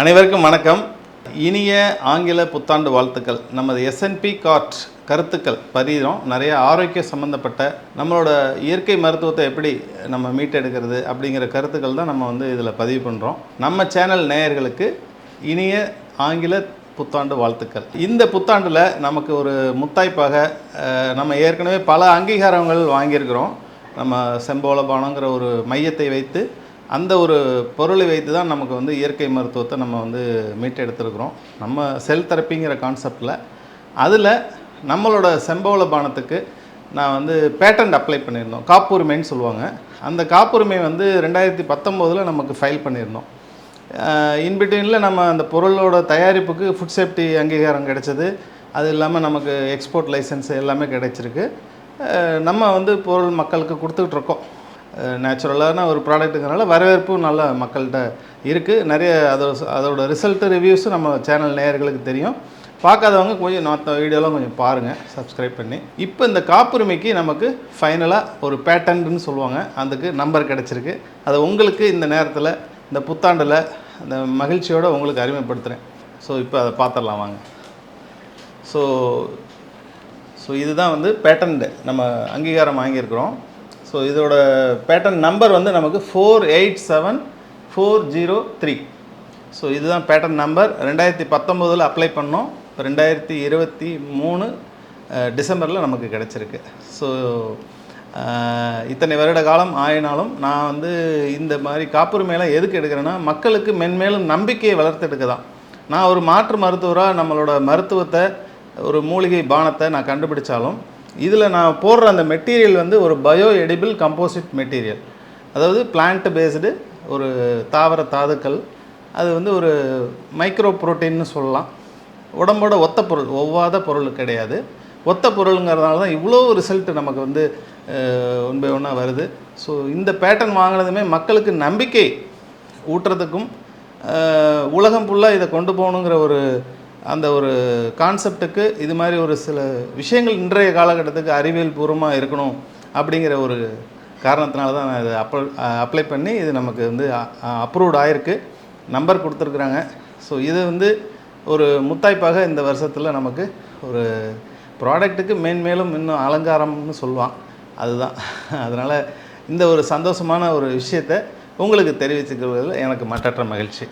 அனைவருக்கும் வணக்கம். இனிய ஆங்கில புத்தாண்டு வாழ்த்துக்கள். நமது எஸ்என்பி கார்ட் கருத்துக்கள் பதிகிறோம் நிறைய ஆரோக்கிய சம்மந்தப்பட்ட நம்மளோட இயற்கை மருத்துவத்தை எப்படி நம்ம மீட்டெடுக்கிறது அப்படிங்கிற கருத்துக்கள் தான் நம்ம வந்து இதில் பதிவு பண்ணுறோம் நம்ம சேனல் நேயர்களுக்கு இனிய ஆங்கில புத்தாண்டு வாழ்த்துக்கள். இந்த புத்தாண்டில் நமக்கு ஒரு முத்தாய்ப்பாக நம்ம ஏற்கனவே பல அங்கீகாரங்கள் வாங்கியிருக்கிறோம். நம்ம செம்போலபானங்கிற ஒரு மையத்தை வைத்து அந்த ஒரு பொருளை வைத்து தான் நமக்கு வந்து இயற்கை மருத்துவத்தை நம்ம வந்து மீட்டெடுத்துருக்குறோம். நம்ம செல் தெரப்பிங்கிற கான்செப்டில் அதில் நம்மளோட செம்பவள பானத்துக்கு நான் வந்து பேட்டன்ட் அப்ளை பண்ணியிருந்தோம். காப்புரிமைன்னு சொல்லுவாங்க. அந்த காப்புரிமை வந்து ரெண்டாயிரத்தி பத்தொம்போதில் நமக்கு ஃபைல் பண்ணியிருந்தோம். இன்பிட்வீனில் நம்ம அந்த பொருளோட தயாரிப்புக்கு ஃபுட் சேஃப்டி அங்கீகாரம் கிடைச்சது. அது இல்லாமல் நமக்கு எக்ஸ்போர்ட் லைசன்ஸ் எல்லாமே கிடைச்சிருக்கு. நம்ம வந்து பொருள் மக்களுக்கு கொடுத்துக்கிட்டு இருக்கோம். நேச்சுரலான ஒரு ப்ராடக்ட்டுங்கிறனால வரவேற்பும் நல்ல மக்கள்கிட்ட இருக்குது நிறைய அதோட அதோட ரிசல்ட்டு ரிவ்யூஸும் நம்ம சேனல் நேயர்களுக்கு தெரியும். பார்க்காதவங்க கொஞ்சம் மற்ற வீடியோலாம் கொஞ்சம் பாருங்கள் சப்ஸ்கிரைப் பண்ணி. இப்போ இந்த காப்புரிமைக்கு நமக்கு ஃபைனலாக ஒரு பேட்டன்ட்னு சொல்லுவாங்க. அதுக்கு நம்பர் கிடச்சிருக்கு. அதை உங்களுக்கு இந்த நேரத்தில் இந்த புத்தாண்டில் அந்த மகிழ்ச்சியோடு உங்களுக்கு அறிமுகப்படுத்துகிறேன் ஸோ இப்போ அதை பார்த்துடலாம் வாங்க. ஸோ ஸோ இதுதான் வந்து பேட்டன்ட் நம்ம அங்கீகாரம் வாங்கியிருக்கிறோம். ஸோ இதோட பேட்டன் நம்பர் வந்து நமக்கு four eight seven four zero three so இதுதான் பேட்டன் நம்பர் ரெண்டாயிரத்தி பத்தொம்போதில் அப்ளை பண்ணோம். ரெண்டாயிரத்தி இருபத்தி மூணு டிசம்பரில் நமக்கு கிடச்சிருக்கு. ஸோ இத்தனை வருட காலம் ஆயினாலும் நான் வந்து இந்த மாதிரி காப்புரிமையெல்லாம் எதுக்கு எடுக்கிறேன்னா மக்களுக்கு மென்மேலும் நம்பிக்கையை வளர்த்தெடுக்க தான். நான் ஒரு மாற்று மருத்துவராக நம்மளோட மருத்துவத்தை ஒரு மூலிகை பானத்தை நான் கண்டுபிடிச்சாலும் இதில் நான் போடுற அந்த மெட்டீரியல் வந்து ஒரு பயோ எடிபிள் கம்போசிட் மெட்டீரியல் அதாவது பிளான்ட் பேஸ்டு ஒரு தாவர தாதுக்கள் அது வந்து ஒரு மைக்ரோ புரோட்டீன்னு சொல்லலாம். உடம்போட ஒத்த பொருள் ஒவ்வாத பொருள் கிடையாது. ஒத்த பொருளுங்கிறதுனால தான் இவ்வளோ ரிசல்ட் நமக்கு வந்து ஒன் பை ஒன்னாக வருது. ஸோ இந்த பேட்டர்ன் வாங்கினதுமே மக்களுக்கு நம்பிக்கை ஊட்டுறதுக்கும் உலகம் ஃபுல்லாக இதை கொண்டு போகணுங்கிற ஒரு அந்த ஒரு கான்செப்டுக்கு இது மாதிரி ஒரு சில விஷயங்கள் இன்றைய காலகட்டத்துக்கு அறிவியல் பூர்வமாக இருக்கணும் அப்படிங்கிற ஒரு காரணத்தினால தான் நான் இதை அப்ளை அப்ளை பண்ணி இது நமக்கு வந்து அப்ரூவ்ட் ஆயிருக்கு. நம்பர் கொடுத்துருக்குறாங்க. ஸோ இது வந்து ஒரு முத்தாய்ப்பாக இந்த வருஷத்தில் நமக்கு ஒரு ப்ராடக்ட்டுக்கு மேன்மேலும் இன்னும் அலங்காரம்னு சொல்லுவான். அதுதான். அதனால் இந்த ஒரு சந்தோஷமான ஒரு விஷயத்தை உங்களுக்கு தெரிவிச்சுக்கிறதுல எனக்கு மற்றற்ற மகிழ்ச்சி.